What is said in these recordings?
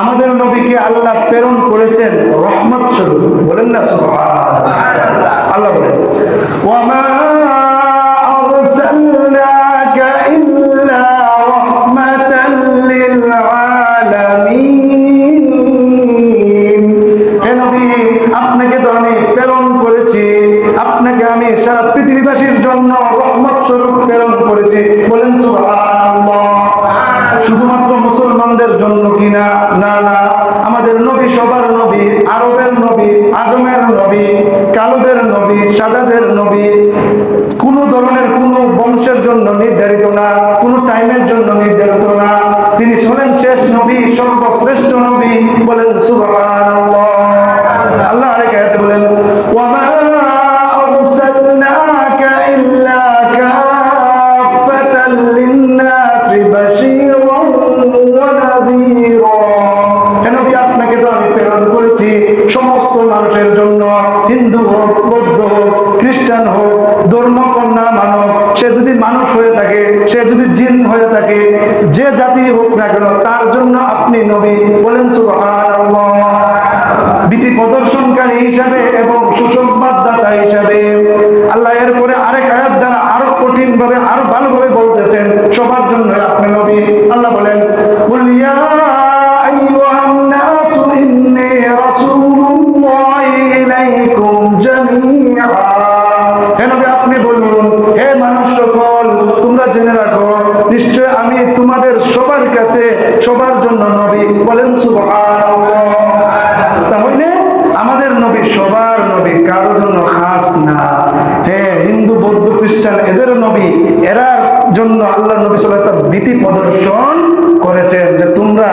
আমাদের নবীকে আল্লাহ প্রেরণ করেছেন রহমত স্বরূপ। বলেন না আল্লাহ বলেন, ওয়ামা আপনাকে তো আমি প্রেরণ করেছি। আপনাকে আমি সারা কালোদের নবী সাদাদের নবী আপনি বলুন, হে মানুষ সকল তোমরা জেনে রাখো, নিশ্চয় আমি তোমাদের সবার কাছে, সবার জন্য নবী বলেন তাহলে আমাদের নবী সবার নবী, কারোর জন্য খাস না। হিন্দু, বৌদ্ধ, খ্রিস্টান, এদের নবী, এরার জন্য আল্লাহ নবী আলাইহি ভীতি প্রদর্শন করেছেন যে তোমরা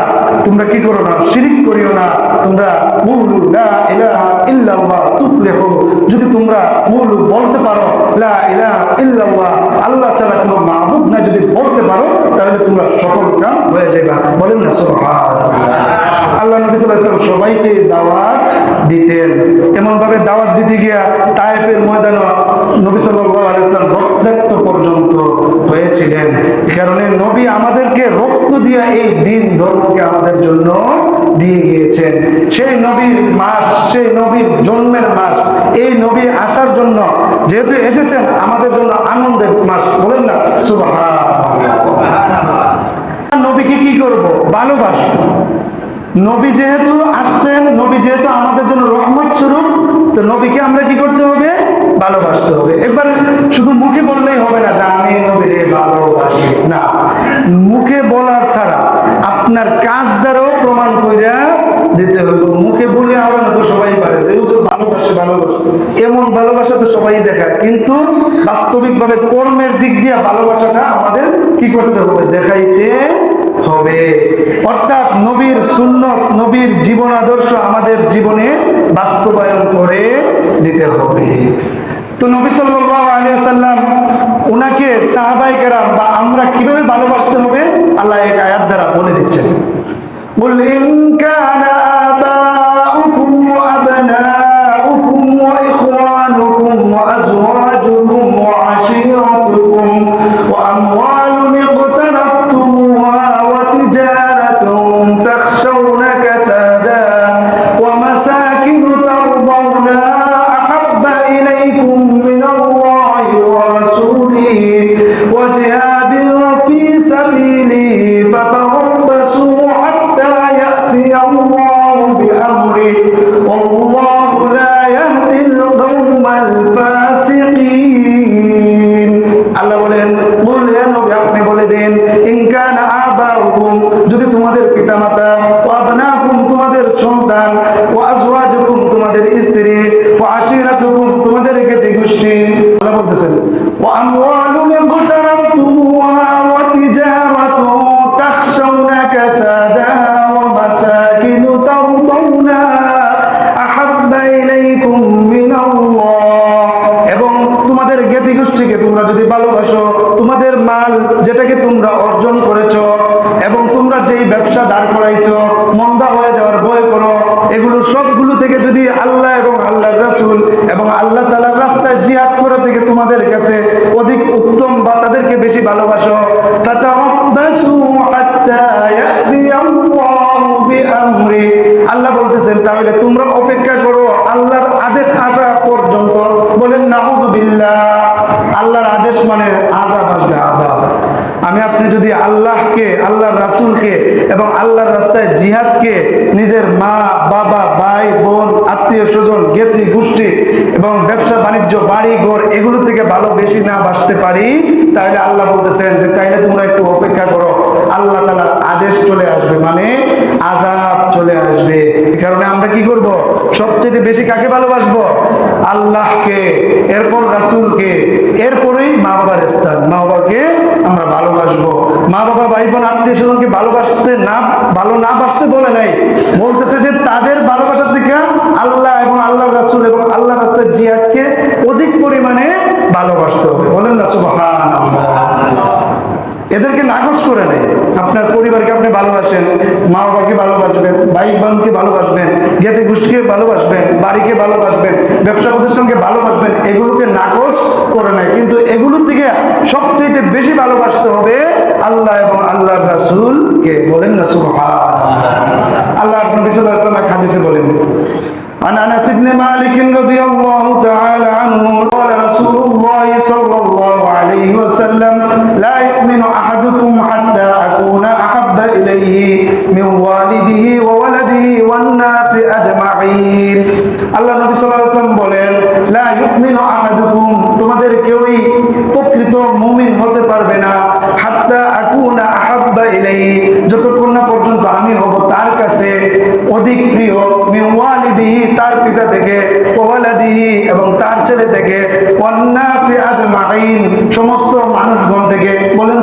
তোমরা কি করো না, শিরিক করিও না, তোমরা কুলু লা ইলাহা ইল্লাল্লাহ তুফলিহু। যদি তোমরা কুলু বলতে পারো, লা ইলাহা ইল্লাল্লাহ, আল্লাহ ছাড়া কোনো মাবুদ না যদি বলতে পারো, তাহলে তোমরা সফল কাম হয়ে যাবে বলেন না, সুবহানাল্লাহ। আল্লাহ নবী আলাইহি সবাইকে দাওয়াত দিতেন। এমন ভাবে দাওয়াত দিতে গিয়া তায়েফের ময়দানে নবী রক্তাক্ত পর্যন্ত হয়েছিলেন। কারণে নবী আমাদেরকে রক্ত দিয়া এই দিন ধর্মকে আমাদের জন্য দিয়ে গিয়েছেন। সেই নবীর মাস, সেই নবীর জন্মের মাস, এই নবী আসার জন্য যেহেতু এসেছেন, আমাদের জন্য আনন্দের মাস, বলেন না? সুবহানাল্লাহ। নবীকে কি করব? ভালোবাসবো নবী যেহেতু আসছেন, নবী যেহেতু আমাদের জন্য রহমত স্বরূপ, তো নবীকে আমরা কি করতে হবে? ভালোবাসতে হবে। এবার শুধু মুখে বললেই হবে না যে আমি নবীরে ভালোবাসি। না, মুখে বলা ছাড়া আপনার কাজ দ্বারাও প্রমাণ কইরা দিতে হবে। মুখে বলে আমরা তো সবাই পারে, যে ভালোবাসে ভালোবাসে। এমন ভালোবাসা তো সবাই দেখায়। কিন্তু বাস্তবিকভাবে কর্মের দিক দিয়ে ভালোবাসাটা আমাদের কি করতে হবে? দেখাইতে হবে। অর্থাৎ নবীর সুন্নত, নবীর জীবন আদর্শ আমাদের জীবনে বাস্তবায়ন করে দিতে হবে। তো নবী সাল্লাহ আলিয়া সাল্লাম ওনাকে সাহাবাই কেরাম বা আমরা কীভাবে ভালোবাসতে হবে? আল্লাহ এক আয়াত দ্বারা বলে দিচ্ছেন। বললেন কানা এগুলো সবগুলো থেকে যদি আল্লাহ এবং আল্লাহর রাসূল এবং আল্লাহ তাআলার রাস্তায় জিহাদ করা থেকে তোমাদের কাছে অধিক উত্তম বা তাদেরকে বেশি ভালোবাসো আল্লাহু বলতেছেন, তাহলে তোমরা অপেক্ষা করো আল্লাহর আদেশ আসা পর্যন্ত। বলেন নাউযুবিল্লাহ আল্লাহর আদেশ মানে আজাদ আসবে, আযাব। আমি আপনি যদি আল্লাহকে, আল্লাহর রাসূলকে এবং আল্লাহর রাস্তায় জিহাদকে নিজের মা, বাবা, ভাই, বোন, আত্মীয় স্বজন, জ্ঞাতি, গোষ্ঠী এবং ব্যবসা, বাণিজ্য, বাড়ি, ঘর এগুলো থেকে ভালো বেশি না বাঁচতে পারি, তাহলে আল্লাহ বলতেছেন যে তাইলে তোমরা একটু অপেক্ষা করো। আল্লাহ তালার আদেশ চলে আসবে মানে আজাব চলে আসবে। কারণে আমরা কি করব? সবচেয়ে বেশি কাকে ভালোবাসবো? আল্লাহকে, এরপর রাসূলকে, এরপরেই মা বাবার স্থান। মা বাবাকে আমরা ভালোবাসবো। মা বাবা, ভাই বোন, আত্মীয় স্বজনকে ভালোবাসতে না, ভালো না বাসতে বলে নাই। বলতেছে যে তাদের ভালোবাসার দিকে আল্লাহ এবং আল্লাহ রাসুল এবং আল্লাহ রাস্তার জিহাদকে অধিক পরিমাণে ভালোবাসতে হবে। বলেন না, সুবহানাল্লাহ। এদেরকে নাকচ করে নেই আপনার পরিবারকে আপনি ভালোবাসেন মা বাবাকে ভালোবাসবেন ভাই বোনকে ভালোবাসবেন জ্ঞাতি গোষ্ঠীকে ভালোবাসবেন বাড়িকে ভালোবাসবেন ব্যবসা প্রতিষ্ঠানকে ভালোবাসবেন এগুলোকে নাকচ করে নেয় কিন্তু এগুলোর থেকে সবচেয়ে বেশি ভালোবাসতে হবে আল্লাহ এবং আল্লাহ রাসূলকে বলেন না সুবহানাল্লাহ আল্লাহ নবী সাল্লাল্লাহু আলাইহি ওয়াসাল্লাম হাদিসে বলেন عن انس بن مالك رضي الله تعالى عنه قال رسول الله صلى الله عليه وسلم لا يؤمن احدكم حتى اكون احب اليه من والده وولده والناس اجمعين আল্লাহ নবী সাল্লাল্লাহু আলাইহি ওয়াসাল্লাম বলেন লা ইউমিনু আহাদুকুম তোমাদের কেউই প্রকৃত মুমিন হতে পারবে না হাত্তা আকুনা আহাব্বা ইলাইহি যতক্ষণ না পর্যন্ত আমি হব তার কাছে অধিক প্রিয় মিন ওয়ালিদিহি তার পিতা থেকে এবং তার ছেলে থেকে সমস্ত মানুষগণ থেকে বলেন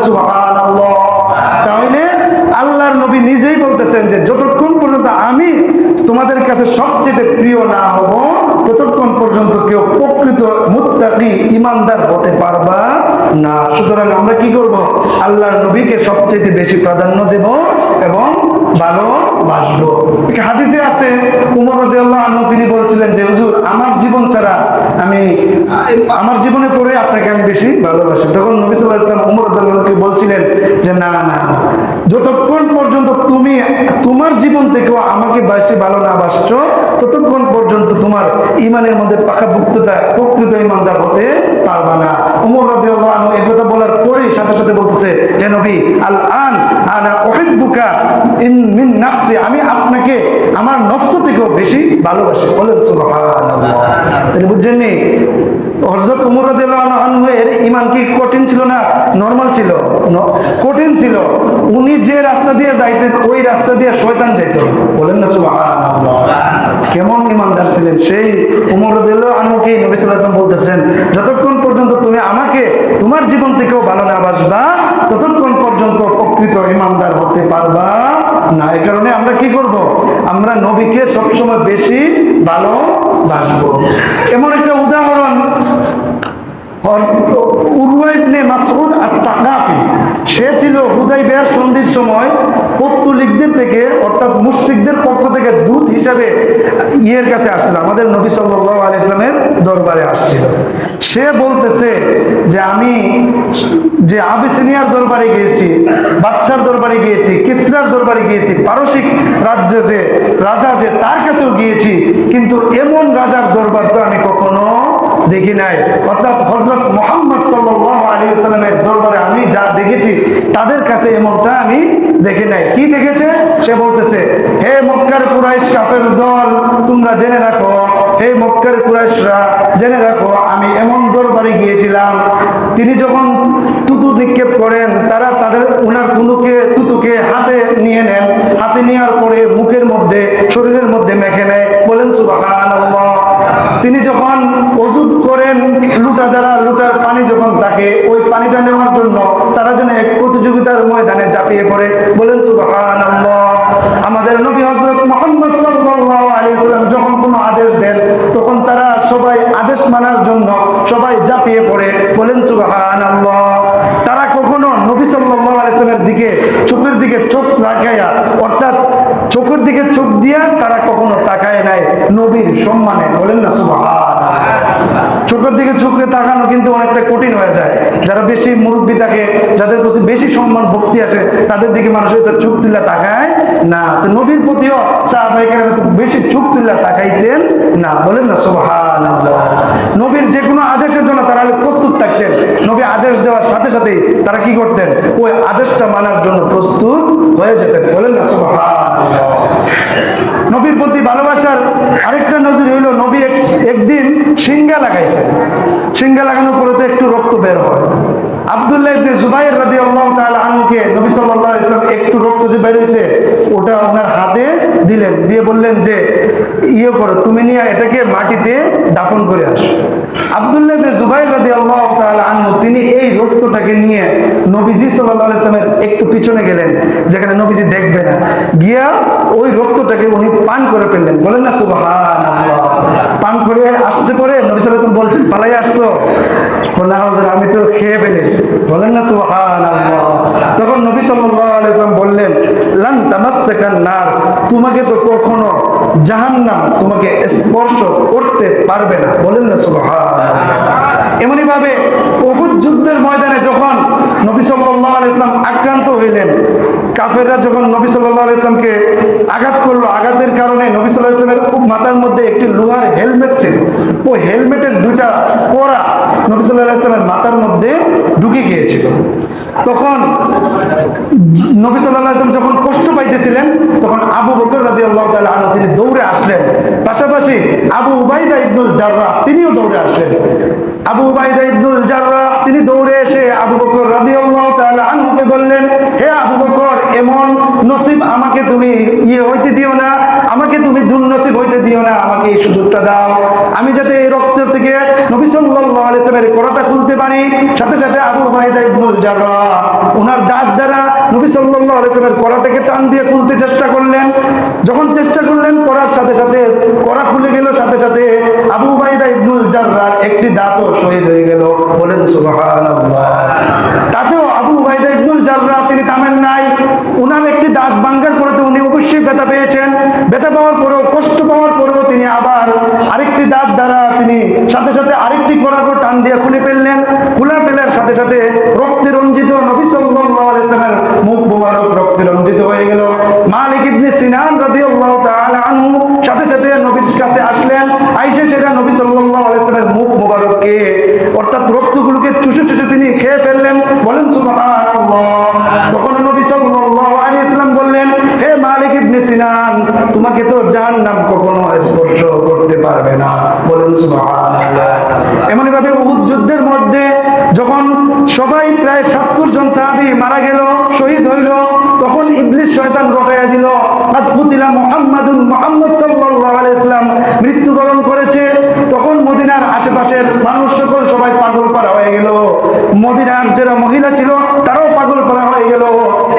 তাহলে আল্লাহর নবী নিজেই বলতেছেন যে, যতক্ষণ পর্যন্ত আমি তোমাদের কাছে সবচেয়ে প্রিয় না হব, ততক্ষণ পর্যন্ত কেউ প্রকৃত মুত্তাকি ইমানদার হতে পারবা না। সুতরাং আমরা কি করব? আল্লাহর নবীকে সবচেয়ে বেশি প্রাধান্য দেব এবং হাদিসে আছে, উমর তিনি বলছিলেন যে, হুজুর, আমার জীবন ছাড়া আমি, আমার জীবনে পড়ে আপনাকে আমি বেশি ভালোবাসি। তখন উমর বলছিলেন যে, না না, যতক্ষণ পর্যন্ত তুমি, তোমার জীবন থেকেও আমাকে বেশি ভালো না বাসছো, ততক্ষণ পর্যন্ত তোমার ইমানের মধ্যে পাকাপুক্ততা, প্রকৃত ইমানদার হতে পারবা না। উমর রাদিয়াল্লাহু আনহু এই কথা বলার পরেই সাথে সাথে বলতেছে, হে নবী আল আন আনা উহিব্বুকা ইন মিন নাফসি, আমি আপনাকে, আমার নফস থেকেও বেশি ভালোবাসি। বলেন উমর ঈমান কি কঠিন ছিল না নরমাল ছিল? কঠিন ছিল। উনি যে রাস্তা দিয়ে যাইতেন ওই রাস্তা দিয়ে শয়তান যাইত। বলেন না সুবহানাল্লাহ। কেমন ইমানদার ছিলেন সেই উমর সাল্লাল্লাহু বলতেছেন, যতক্ষণ পর্যন্ত তুমি আমাকে, তোমার জীবন থেকেও ভালো না বাসবা, ততক্ষণ পর্যন্ত প্রকৃত ইমানদার হতে পারবা না এ কারণে আমরা কি করব? আমরা নবীকে সবসময় বেশি ভালোবাসবো। এমন একটা উদাহরণ উরওয়াইবনে মাসউদ আস-সাকাফি। সে ছিল হুদাইবিয়ার সন্ধির সময় থেকে, অর্থাৎ পক্ষ থেকে দূত হিসাবে ইয়ের কাছে আসছিল। আমাদের নবী দরবারে আসছিল। সে বলতেছে যে আমি যে আবিসিনিয়ার দরবারে গিয়েছি, বাদশার দরবারে গিয়েছি, কিসরার দরবারে গিয়েছি, পারসিক রাজ্য যে রাজা যে তার কাছেও গিয়েছি, কিন্তু এমন রাজার দরবার তো আমি কখনো দেখি নাই। অর্থাৎ হজরত মোহাম্মদ সাল্লাল্লাহু আলী সাল্লামের দরবারে আমি যা দেখেছি, তাদের কাছে এমনটা আমি দেখি নাই। কি দেখেছে? সে বলতেছে, হে মক্কার কুরাইশ কাপের দল, তোমরা জেনে রাখো, হে মক্কার কুরাইশরা, জেনে রাখো, আমি এমন দরবারে গিয়েছিলাম। তিনি যখন তুতু নিক্ষেপ করেন, তারা তাদের উনার তুলুকে তুতুকে হাতে নিয়ে নেন। হাতে নেওয়ার পরে মুখের মধ্যে, শরীরের মধ্যে মেখে নেয়। বলেন, সুবহানাল্লাহ। তিনি যখন অজুদ করেন, লুটা দ্বারা লুটার পানি যখন থাকে ওই পানিটা নেওয়ার জন্য তারা যেন এক প্রতিযোগিতার ময়দানে ঝাঁপিয়ে পড়ে। বলেন, সুবহানাল্লাহ। আমাদের নবী হযরত মোহাম্মদ সাল্লাল্লাহু আলাইহি ওয়াসাল্লাম যখন কোনো আদেশ দেন, তখন তারা সবাই আদেশ মানার জন্য সবাই ঝাঁপিয়ে পড়ে। বলেন, সুবহানাল্লাহ। তারা কখনো নবী সাল্লাল্লাহু আলাইহি ওয়াসাল্লামের দিকে চোখের দিকে চোখ লাগাইয়া অর্থাৎ চোখের দিকে চোখ দিয়া তারা কখনো তাকায় নাই নবীর সম্মানে। বলেন না, সুবহানাল্লাহ। চোখের দিকে চোখে তাকানো কিন্তু অনেকটা কঠিন হয়ে যায়। যারা বেশি মুরব্বী থাকে, যাদের প্রতি বেশি সম্মান, ভক্তি আসে, তাদের দিকে মানুষ হয়তো চোখ তুলে তাকায় না। তো নবীর প্রতিও হয়তো বেশি চোখ তুলে তাকাইতেন না। বলেন না সুবহান নবীর যে কোনো আদেশের জন্য তারা প্রস্তুত থাকতেন। নবী আদেশ দেওয়ার সাথে সাথেই তারা কি করতেন? ওই আদেশটা মানার জন্য প্রস্তুত হয়ে যেতেন। বলেন নবীর প্রতি ভালোবাসার আরেকটা নজর হইল নবী একদিন সিঙ্গা লাগাইছেন। সিঙ্গা লাগানোর পরে তো একটু রক্ত বের হয়। আব্দুল্লাহ ইবনে জুবাইর রাদিয়াল্লাহু তাআলা আনহুকে নবী সাল্লাল্লাহু আলাইহি ওয়াসাল্লাম একটু রক্ত যে বের ওটা ওনার হাতে দিলেন। দিয়ে বললেন যে ইয়ে করো, তুমি নিয়ে এটাকে মাটিতে দাফন করে আসো। আব্দুল্লাহ জুবাইর রাদিয়াল্লাহু তাআলা আনহু, তিনি এই রক্তটাকে নিয়ে নবীজি সাল্লাল্লাহু আলাইহি ওয়াসাল্লামের একটু পিছনে গেলেন, যেখানে নবীজি দেখবে না। গিয়া ওই রক্তটাকে উনি পান করে ফেললেন। বলেন না, সুবহানাল্লাহ। পান করে আসছে পরে নবী সাল্লাহ বলছেন পালাই আসছো? আমি তো খেয়ে ফেলেছি। বলেন না তখন নবী ওয়াসাল্লাম বললেন, লান নার, তোমাকে তো কখনো তোমাকে স্পর্শ করতে পারবে না। বলেন না এমনই ভাবে যুদ্ধের ময়দানে যখন নবী সাল্লাল্লাহু আলাইহি ওয়াসাল্লাম আক্রান্ত হইলেন কাফেররা যখন নবী সাল্লাহ ইসলামকে আঘাত করল, আঘাতের কারণে নবী সাল্লাহ ইসলামের মাথার মধ্যে একটি লোহার হেলমেট ছিল। ওই হেলমেটের দুইটা কড়া নবী সাল্লাহ ইসলামের মাথার মধ্যে ঢুকে গিয়েছিল। তখন নবী আলাইহি যখন কষ্ট পাইতেছিলেন, তখন আবু বকর রাদিয়াল্লাহু তাআলা আনহু তিনি দৌড়ে আসলেন। পাশাপাশি আবু উবাইদা ইবনুল জাররাহ তিনিও দৌড়ে আসলেন। আবু উবাইদা ইবনুল জাররাহ তিনি দৌড়ে এসে আবু বকর রাদিয়াল্লাহু তাআলা আনহুকে বললেন, হে আবু বকর, এমন নসিব আমাকে তুমি ইয়ে হইতে দিও না, আমাকে তুমি দুর্নসিব হইতে দিও না, আমাকে এই সুযোগটা দাও। আমি যাতে এই রক্ত থেকে নবী সাল্লাল্লাহু আলাইহি সাল্লামের কোরাটা খুলতে পারি। সাথে সাথে আবু উবাইদা ইবনুল জাররাহ ওনার দাঁত দ্বারা নবী সাল্লাল্লাহু আলাইহি সাল্লামের কোরাটাকে টান দিয়ে খুলতে চেষ্টা করলেন। যখন চেষ্টা করলেন, করার সাথে সাথে করা খুলে গেল, সাথে সাথে আবু উবাইদা ইবনুল জাররার একটি দাঁতও শহীদ হয়ে গেল। বলেন, সুবহানাল্লাহ। তাতেও আবু উবাইদা ইবনুল জাররা তিনি থামেন নাই। উনার একটি দাঁত ভাঙ্গার পরে উনি অবশ্যই ব্যথা পেয়েছেন। ব্যথা পাওয়ার পরেও, কষ্ট পাওয়ার পরেও তিনি আবার আরেকটি দাঁত দ্বারা তিনি সাথে সাথে আরেকটি করাকো টান দিয়ে খুলে ফেললেন। খোলা ফেলার সাথে সাথে রক্তে রঞ্জিত নবী সাল্লাল্লাহু আলাইহি ওয়াসাল্লামের মুখ মোবারক রক্তে রঞ্জিত হয়ে গেল। মালিক ইবনে সিনান রাদিয়াল্লাহু তাআলা আনহু সাথে সাথে নবীর কাছে আসলেন। আইসে সেটা নবী সাল্লাল্লাহু আলাইহি ওয়াসাল্লামের মুখ মোবারককে, অর্থাৎ রক্তগুলোকে চুষে চুষে তিনি খেয়ে ফেললেন। বলেন, সুবহানাল্লাহ। তখন ইবনে সিনান তোমাকে তো জাহান্নাম কখনো স্পর্শ করতে পারবে না। বলেন এমনই ভাবে উহুদ যুদ্ধের মধ্যে যখন সবাই প্রায় সত্তর জন সাহাবী মারা গেল, শহীদ হইল, তখন ইবলিস শয়তান রটাইয়া দিল। আদ কুতিলা মুহাম্মাদুন মুহাম্মদ সাল্লাল্লাহু আলাইহি সাল্লাম মৃত্যুবরণ করেছে। তখন মদিনার আশেপাশের মানুষ সকল সবাই পাগল পারা হয়ে গেল, মদিনার যারা মহিলা ছিল তারাও পাগল পারা হয়ে গেল।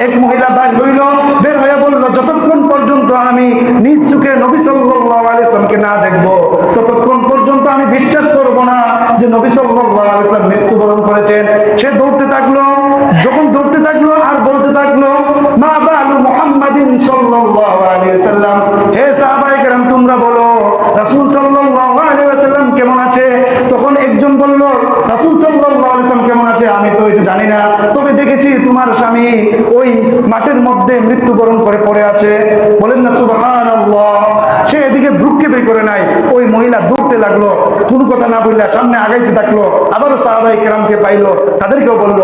এক মহিলা বাদ হইল, বের হয়ে বলল পর্যন্ত আমি নিজ চোখে নবী সাল্লামকে না দেখব, ততক্ষণ পর্যন্ত আমি বিশ্বাস করব না যে নবী সাল্লাম মৃত্যুবরণ করেছেন। সে দৌড়তে থাকল, যখন দৌড়তে থাকল আর বলতে থাকল, মা বালু হে সাহাবায়ে কেরাম, তোমরা বলো, রাসূল কেমন আছে? তখন একজন বলল, রাসূল সাল্লাম কেমন আছে? আমি তো এটা জানি না। দেখেছি তোমার স্বামী ওই মাঠের মধ্যে মৃত্যুবরণ করে পড়ে আছে। বলেন না সুবাহ সে এদিকে ভ্রুক্ষেপে করে নাই। ওই মহিলা দৌড়তে লাগল, কোনো কথা না বললে সামনে আগাইতে থাকল, আবারও সাহাবাই কেরামকে পাইলো, তাদেরকেও বলল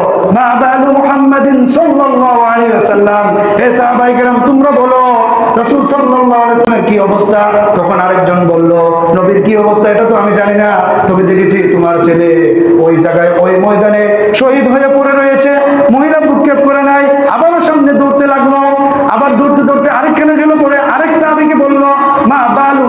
তোমরা বলো কি অবস্থা? তখন আরেকজন বলল, নবীর কি অবস্থা এটা তো আমি জানি না। তবে দেখেছি তোমার ছেলে ওই জায়গায়, ওই ময়দানে শহীদ হয়ে পড়ে রয়েছে। মহিলা করে নাই, আবারও সামনে দৌড়তে লাগল। আবার দৌড়তে দৌড়তে আরেকখানে গেল পরে আরেক সাহাবীকে বলল, মা বালু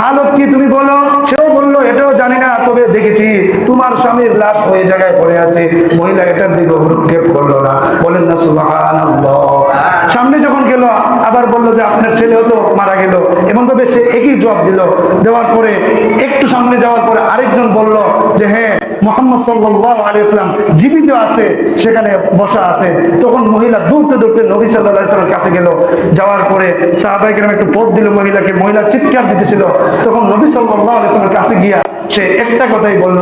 হালত কি তুমি বলো? সেও বলল, এটাও জানি না, তবে দেখেছি তোমার স্বামীর লাশ ওই জায়গায় পড়ে আছে। মহিলা এটার দিকে করল না। বলেন না, সুবহানাল্লাহ। সামনে যখন গেল, আবার বলল যে আপনার ছেলেও তো মারা গেল। এমন ভাবে সে একই জবাব দিল। দেওয়ার পরে, একটু সামনে যাওয়ার পরে আরেকজন বলল যে হ্যাঁ মোহাম্মদ সাল্লাহ আলী ইসলাম জীবিত আছে, সেখানে বসা আছে। তখন মহিলা দৌড়তে দৌড়তে নবী সাল্লাহ ইসলামের কাছে গেল। যাওয়ার পরে সাহাবাহিকেরাম একটু পথ দিল, মহিলাকে মহিলা চিৎকার দিতেছিল। তখন নবী সাল্লাহ আলী ইসলামের কাছে গিয়া সে একটা কথাই বলল,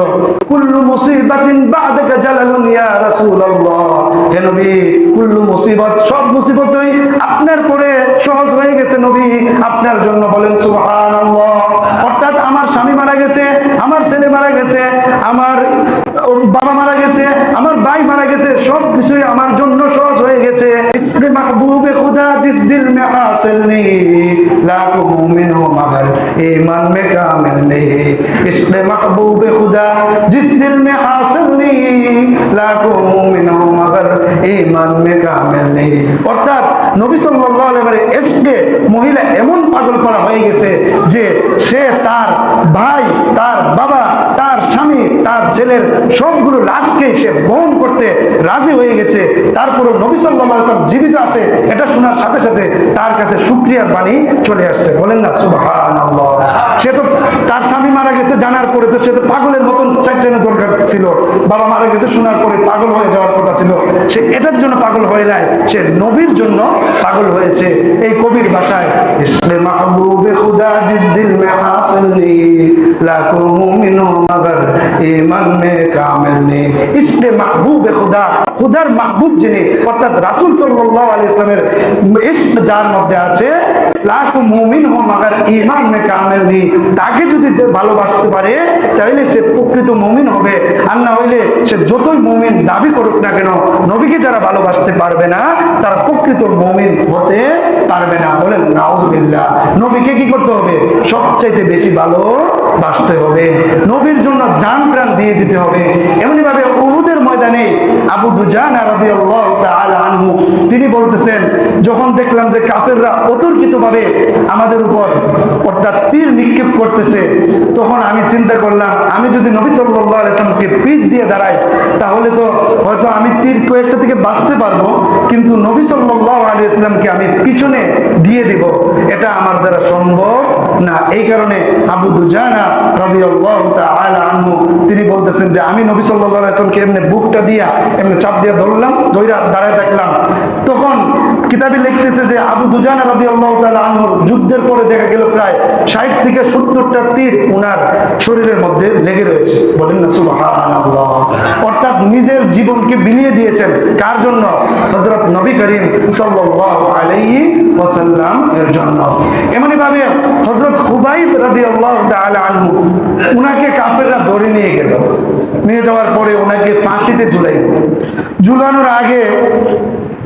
কুল্লু মুসিবাতিন বাদাকা জালালুন ইয়া রাসূলুল্লাহ। হে নবী, কুল্লু মুসিবত সব মুসিবতই আপনার পরে সহজ হয়ে গেছে নবী। আপনার জন্য বলেন অর্থাৎ আমার স্বামী মারা গেছে, আমার ছেলে মারা গেছে, আমার বাবা মারা গেছে, আমার ভাই মারা গেছে, সব কিছুই আমার জন্য সহজ হয়ে গেছে। ইসকে মাহবুবে খুদা জিস দিল মে হাসিল নেই লাখো মুমিন হো মগর ईमान में कामिल नहीं इश्क महबूब खुदा जिस दिल में हासिल नहीं लाखों मुमिन हो मगर ईमान में कामिल नहीं অর্থাৎ নবী সাল্লাল্লাহু আলাইহি ওয়াসাল্লামের ইশকে মহিলা এমন পাগল করা হয়ে গেছে যে সে তার ভাই তার বাবা তার স্বামী তার ছেলের সবগুলো লাশকে সে বহন করতে রাজি হয়ে গেছে তারপরে নবী সাল্লাল্লাহু আলাইহি জীবিত আছে, এটা শোনার সাথে সাথে তার কাছে শুকরিয়ার বাণী চলে আসছে। বলেন না, সুবহানাল্লাহ। সে তো তার স্বামী মারা গেছে, জানার পরে তো সে তো পাগলের মতন চারটানো দরকার ছিল। বাবা মারা গেছে, শোনার পরে পাগল হয়ে যাওয়ার কথা ছিল। সে এটার জন্য পাগল হয়ে যায় সে নবীর জন্য পাগল হয়েছে। এই কবির ভাষায় ঈমান মে কামিল নি ইসলে মাহবুবে খুদা খুদার মাহবুব যিনি অর্থাৎ রাসূল সাল্লাল্লাহু আলাইহি ইসলামের ইশক যার মধ্যে আছে লাখো মুমিন হো মগর ঈমান মে কামিল নি তাকে যদি ভালোবাসতে পারে, তাহলে সে প্রকৃত মুমিন হবে। আর না হইলে সে যতই মুমিন দাবি করুক না কেন, নবীকে যারা ভালোবাসতে পারবে না, তারা প্রকৃত মুমিন হতে পারবে না বলেন, নাউজুবিল্লাহ। নবীকে কি করতে হবে? সবচাইতে বেশি ভালোবাসতে হবে। নবীর জন্য জান প্রাণ দিয়ে দিতে হবে। এমনি ভাবে উহুদের ময়দানে আবু দুজান আনহু, তিনি বলতেছেন যখন দেখলাম যে কাফেররা অতর্কিতভাবে আমাদের উপর অর্থাৎ তীর নিক্ষেপ করতেছে, তখন আমি চিন্তা করলাম, আমি যদি নবী আলাইহি ইসলামকে পিঠ দিয়ে দাঁড়াই, তাহলে তো হয়তো আমি তীর কয়েকটা থেকে বাঁচতে পারব, কিন্তু নবী সাল্লাল্লাহু আলাইহি ইসলামকে আমি পিছনে দিয়ে দিব। এটা আমার দ্বারা সম্ভব না। এই কারণে আবু দুজানা তাআলা আনহু, তিনি বলতেছেন যে আমি নবী আলাইহি ইসলামকে এমনি বুকটা দিয়া, এমনি চাপ দিয়ে ধরলাম, ধইরা দাঁড়ায় থাকলাম। তখন কিতাবে লিখতেছে যে আবু দুজানা রাদিয়াল্লাহু তাআলা আনহুর যুদ্ধের পরে দেখা গেল প্রায় 60 থেকে 70টা তীর উনার শরীরের মধ্যে লেগে রয়েছে। বলেন না, সুবহানাল্লাহ। অর্থাৎ নিজের জীবনকে বিলিয়ে দিয়েছেন। কার জন্য? হযরত নবী করিম সাল্লাল্লাহু আলাইহি ওয়াসাল্লাম এর জন্য। এমনি ভাবে হযরত খুবাইব রাদিয়াল্লাহু তাআলা আনহু, উনাকে কাফেররা ধরে নিয়ে গেল। নিয়ে যাওয়ার পরে ওনাকে ফাঁসিতে ঝুলাই ঝুলানোর আগে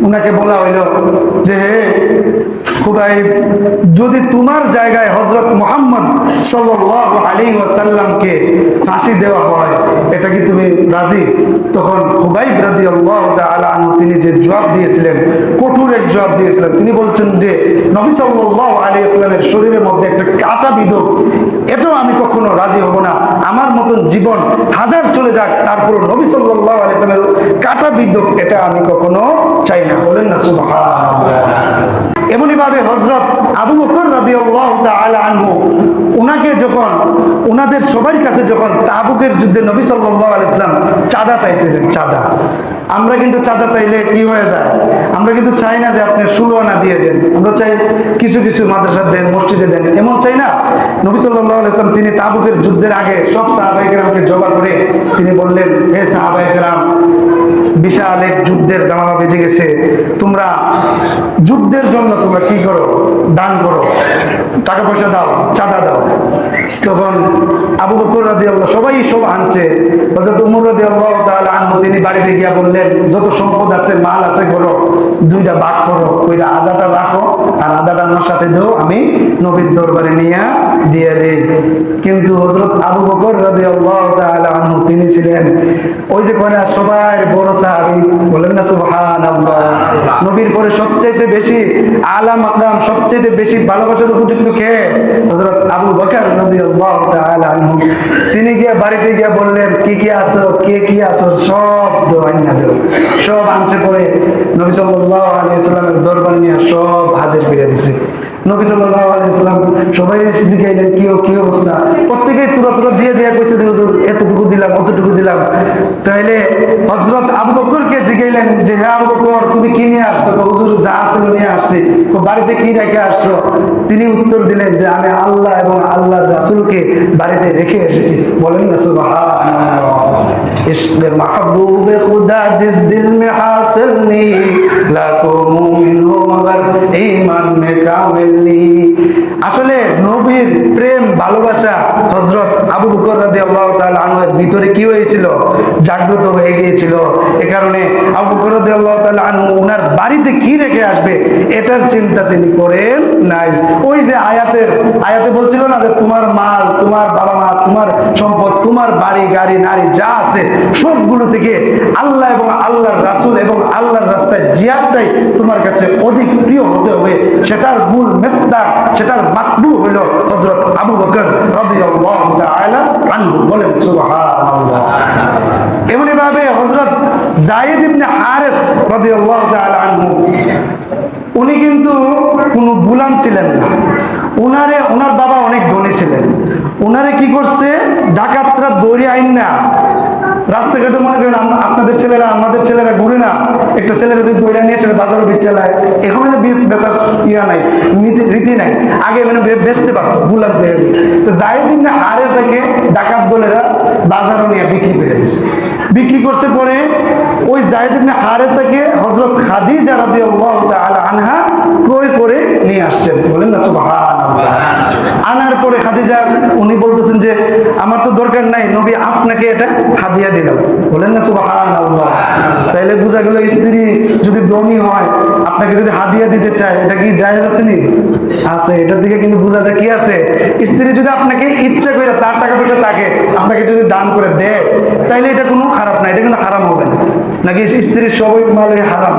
উনাকে বলা হইল যে, হে খুদাই, যদি তোমার জায়গায় হজরত মোহাম্মদ আলাইহি ওয়াসাল্লামকে ফাঁসি দেওয়া হয়, এটা কি তুমি রাজি? তখন খুবাইব তাআলা আনহু, তিনি যে জবাব দিয়েছিলেন কঠোর এক জবাব দিয়েছিলেন, তিনি বলছেন যে, নবী সাল্লাল্লাহু আলাইহি ওয়াসাল্লামের শরীরের মধ্যে একটা কাটা বিধক এটাও আমি কখনো রাজি হব না। আমার মতন জীবন হাজার চলে যাক তারপর নবী সাল্লাল্লাহু আলাইহি ওয়াসাল্লামের কাটা বিধক এটা আমি কখনো চাই সুবহানাল্লাহ। হজরত আবু বকর আনহু, উনাকে যখন কাছে যখন তাবুকের যুদ্ধে নবী সাল্লাল্লাহু আলাইহি সাল্লাম চাঁদা চাইছিলেন, চাঁদা। আমরা কিন্তু চাঁদা চাইলে কি হয়ে যায়? আমরা কিন্তু চাই না যে আপনি দিয়ে দেন। আমরা চাই কিছু কিছু মাদ্রাসা দেন, মসজিদে দেন। এমন চাই না। নবী সাল্লাল্লাহু আলাইহি সাল্লাম তিনি তাবুকের যুদ্ধের আগে সব সাহাবায়ে কেরামকে জবা করে তিনি বললেন, হে সাহাবায়ে কেরাম বিশাল এক যুদ্ধের দামামা বেজে গেছে। তোমরা যুদ্ধের জন্য তোমরা কি করো? দান করো। টাকা পয়সা দাও, চাঁদা দাও। তখন আবু বকর রাদিয়াল্লাহু সবাই সব আনছে। তিনি বাড়িতে গিয়া বললেন, যত সম্পদ আছে, মাল আছে করো দুইটা ভাগ করো ওইটা আদাটা রাখো, আর আদাটা আমার সাথে দাও, আমি নবীর দরবারে নিয়ে দিয়ে দেই। কিন্তু হজরত আবু বকর তাআলা আনহু, তিনি ছিলেন ওই যে কয়না সবাই বড় নবীর পরে সবচাইতে বেশি সবচাইতে বেশি ভালোবাসার উপযুক্ত কে? হযরত আবু বকর তিনি গিয়ে বাড়িতে গিয়ে বললেন, কি কি আছো? কে, কি আছো? সব সব আনছে পরে নবী সাল্লামের দরবার নিয়ে সব হাজির করে দিছে। নবী সাল্লাম সবাই কি কি অবস্থা? তুরা তুরা দিয়ে দিয়ে যে, হুজুর, এতটুকু দিলাম, অতটুকু দিলাম। তাইলে আবু বকরকে যে হ্যাঁ আবু বকর, তুমি কি নিয়ে আসছো? হুজুর, যা আছে নিয়ে আসছি। বাড়িতে কি রেখে আসছো? তিনি উত্তর দিলেন যে, আমি আল্লাহ এবং আল্লাহর রাসূলকে বাড়িতে রেখে এসেছি। বলেন না, সুবহানাল্লাহ। ইশক খুদা জিস দিল মে হাসিল নি আসলে নবীর প্রেম ভালোবাসা হযরত আবু বকর রাদিয়াল্লাহু তাআলা আনহুর ভিতরে কি হয়েছিল? জাগ্রত হয়ে গিয়েছিল। এ কারণে আবু বকর রাদিয়াল্লাহু তাআলা আনহু ওনার বাড়িতে কি রেখে আসবে এটার চিন্তা তিনি করেন নাই। ওই যে আয়াতের, আয়াতে বলছিল না যে তোমার মাল, তোমার বাবা মা, তোমার সম্পদ, তোমার বাড়ি, গাড়ি, নারী যা আছে সবগুলো থেকে আল্লাহ এবং আল্লাহর রাসূল এবং আল্লাহর রাস্তায় জিয়াদটাই তোমার কাছে অধিক প্রিয় হতে হবে। সেটার মূল মেস্তার সেটার মাকবু হলো হযরত আবু বকর রাদিয়াল্লাহু এমনি ভাবে ইবনে হারেস তাআলা আনহু, উনি কিন্তু কোনো গুলাম ছিলেন না। উনারে ওনার বাবা অনেক ধনী ছিলেন। উনারে কি করছে? ডাকাতরা দৌড়ে আইন না রাস্তাঘাটে মনে করেন আপনাদের ছেলেরা, আমাদের ছেলেরা ঘুরে না, একটা ছেলেরা যদি দৌড়ে নিয়ে চলে বাজারও বীজ চালায়। এখন বীজ বেচার ইয়া নাই, নীতি রীতি নাই। আগে মানে বেচতে পারতো গুলাম পেয়ে তো যাই দিন না হারে থেকে ডাকাত দলেরা বাজারও নিয়ে বিক্রি করে দিচ্ছে বিক্রি করছে পরে ওই জায়দ ইবনে হারেসাকে হজরত খাদি যারা তাআলা আনহা ক্রয় করে নিয়ে আসছেন। বলেন না আনার পরে খাদিজা, উনি বলতেছেন যে, আমার তো দরকার নাই, নবী আপনাকে এটা হাদিয়া দিলাম বলেন না, সুবহানাল্লাহ। তাইলে বোঝা গেল স্ত্রী যদি ধনী হয়, আপনাকে যদি হাদিয়া দিতে চায়, এটা কি জায়েজ আছে নি? আছে, এটার দিকে কিন্তু বোঝা যায় কি আছে। স্ত্রী যদি আপনাকে ইচ্ছা করে তার টাকা পয়সা তাকে আপনাকে যদি দান করে দেয়, তাইলে এটা কোনো খারাপ না, এটা কিন্তু হারাম হবে না। নাকি স্ত্রীর সবই মালে হারাম?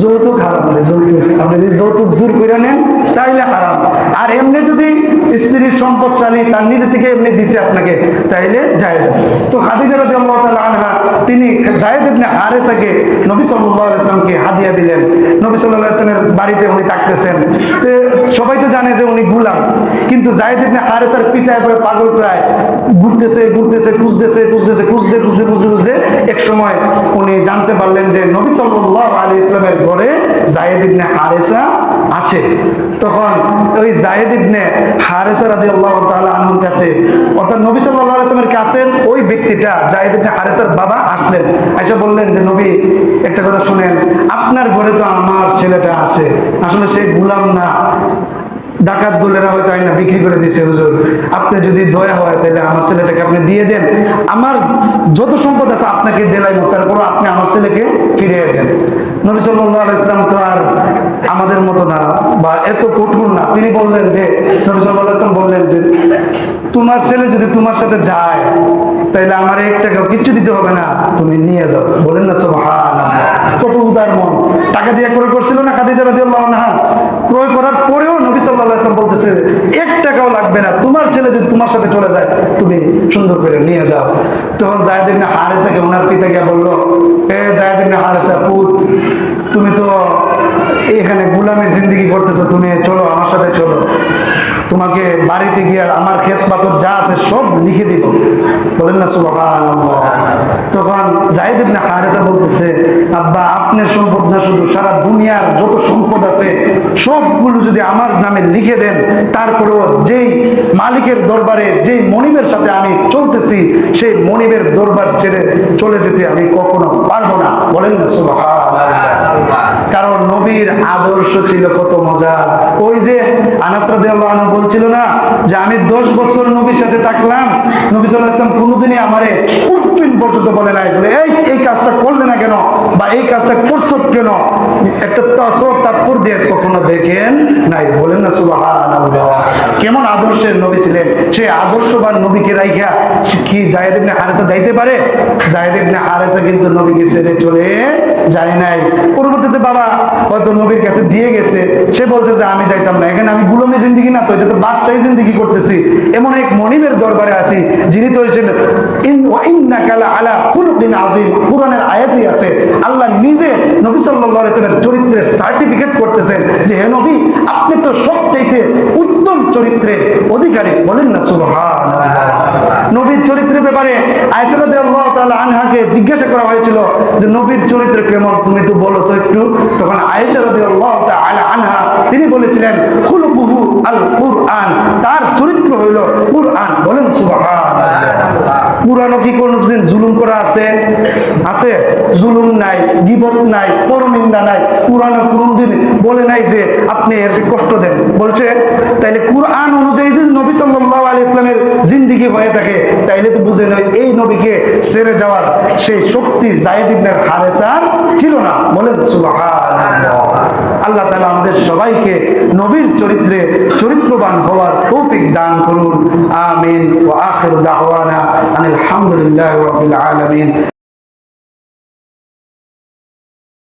যৌতুক হারাম যৌতুক। আপনি যদি যৌতুক জোর করে নেন, তাইলে হারাম। আর এমনি যদি স্ত্রীর সম্পদশালী, তার নিজে থেকে এমনি দিছে আপনাকে, তাইলে জায়েজ আছে। তো খাদিজা রাদিয়াল্লাহু তাআলা আনহা, তিনি জায়েদ ইবনে হারেসাকে নবী সাল্লাল্লাহু আলাইহি ওয়াসাল্লামকে হাদিয়া দিলেন। নবী সাল্লাল্লাহু আলাইহি বাড়িতে উনি থাকতেছেন। তো সবাই তো জানে যে উনি গুলাম। কিন্তু জায়েদ ইবনে হারেসার পিতা এবারে পাগল প্রায়। ঘুরতেছে ঘুরতেছে, খুঁজতেছে খুঁজতেছে, খুঁজতে খুঁজতে খুঁজতে খুঁজতে এক সময় উনি জানতে পারলেন যে নবী সাল্লাল্লাহু আলাইহি ইসলামের ঘরে জায়েদ ইবনে হারেসা আছে। তখন ওই জাহেদ ইবনে হারেসা রাদিয়াল্লাহু তাআলা আনহুর কাছে, অর্থাৎ নবী সাল্লাল্লাহু আলাইহি ইসলামের কাছে ওই ব্যক্তিটা জাহেদ ইবনে হারেসার বাবা, আসলেন। এসে বললেন যে, নবী, একটা কথা শুনেন, আপনার ঘরে তো আমার ছেলেটা আছে। আসলে সে গুলাম না। ডাকাত দলেরা হয়তো আইনা বিক্রি করে দিছে, হুজুর। আপনি যদি দয়া হয়, তাহলে আমার ছেলেটাকে আপনি দিয়ে দেন। আমার যত সম্পদ আছে, আপনাকে দিলাই তারপর আপনি আমার ছেলেকে ফিরিয়ে দেন। নবী আলাইহি ইসলাম তো আর আমাদের মতো না, বা এত কঠোর না। তিনি বললেন যে, নবী আলাইহি ইসলাম বললেন যে, তোমার ছেলে যদি তোমার সাথে যায়, তাহলে আমার এক টাকাও কিচ্ছু দিতে হবে না। তুমি নিয়ে যাও। বলেন না, সুবহানাল্লাহ। কত উদার মন। টাকা দিয়ে করে করছিল না খাদিজা রাদিয়াল্লাহু আনহা? ক্রয় করার পরেও নবী সাল্লাহ ইসলাম বলতেছে, এক টাকাও লাগবে না। তোমার ছেলে যদি তোমার সাথে চলে যায়, তুমি সুন্দর করে নিয়ে যাও। তখন জায়েদ ইবনে হারেসাকে ওনার পিতা গিয়ে বলল, এ জায়েদ ইবনে হারেসা পুত, তুমি তো এখানে গুলামের জিন্দগি করতেছো তুমি, চলো আমার সাথে চলো। তোমাকে বাড়িতে গিয়ে আমার ক্ষেত পাথর যা আছে সব লিখে দিব। বলেন না, সুবহানাল্লাহ। তখন জাহিদ ইবনে হারেসা বলতেছে, আব্বা, আপনার সম্পদ না শুধু সারা দুনিয়ার যত সম্পদ আছে, সবগুলো যদি আমার নামে লিখে দেন, তারপরেও যেই মালিকের দরবারে, যেই মনিবের সাথে আমি চলতেছি, সেই মনিবের দরবার ছেড়ে চলে যেতে আমি কখনো পারব না। বলেন না, সুবহানাল্লাহ। কারণ নবীর আদর্শ ছিল, কত মজা। ওই যে আনাস বলছিল না যে, আমি 10 বছর নবীর সাথে থাকলাম। নবী সাল্লাল্লাহু আলাইহি কোনোদিনই আমারে উফিন পর্যন্ত বলে নাই। বলে, এই এই কাজটা করলে না কেন? বা এই কাজটা করছ কেন? একটা তসর তাৎপর দিয়ে কখনো দেখেন নাই। বলেন না, সুবহানাল্লাহ। কেমন আদর্শের নবী ছিলেন। সেই আদর্শবান নবীকে রাইখা কি জায়েদ ইবনে হারেসা যাইতে পারে? জায়েদ ইবনে হারেসা কিন্তু নবীকে ছেড়ে চলে যায় নাই। পরবর্তীতে বাবা হয়তো নবীর কাছে দিয়ে গেছে, সে বলছে যে, আমি যাইতাম না। এখানে আমি গুলমি জিন্দিগি না তো, এটা তো বাদশাহী জিন্দিগি করতেছি। এমন এক মনিবের দরবারে আছি, যিনি তো কোরআনের আয়াতই আছে, আল্লাহ নিজে নবী চরিত্রের সার্টিফিকেট করতেছেন যে, হে নবী, আপনি তো উত্তম চরিত্রের অধিকারী। বলেন না, সুবহানাল্লাহ। নবীর চরিত্রের ব্যাপারে আয়েশা রাদিয়াল্লাহু তাআলা আনহাকে জিজ্ঞাসা করা হয়েছিল যে, নবীর চরিত্র কেমন? তুমি তো বলো তো একটু। তখন আয়েশা তিনি বলেছিলেন আল তার চরিত্র হইল কুরআন। বলেন পুরানো কি কোনদিন জুলুম করা আছে? আছে? জুলুম নাই, গিবত নাই, পরনিন্দা নাই। পুরানো কোনদিন বলে নাই যে আপনি এর কষ্ট দেন। বলছে, তাইলে কুরআন অনুযায়ী যদি নবী সাল্লাল্লাহু আলাইহি ইসলামের জিন্দেগি হয়ে থাকে, তাইলে তো বুঝে নয় এই নবীকে ছেড়ে যাওয়ার সেই শক্তি জায়েদ হারেসার ছিল না। বলেন, সুবহানাল্লাহ। আল্লাহ তালা আমাদের সবাইকে নবীর চরিত্রে চরিত্রবান হওয়ার তৌফিক দান করুন। আমিন। ও আখের দাহওয়ানা আনিল আলহামদুলিল্লাহ আলমিন।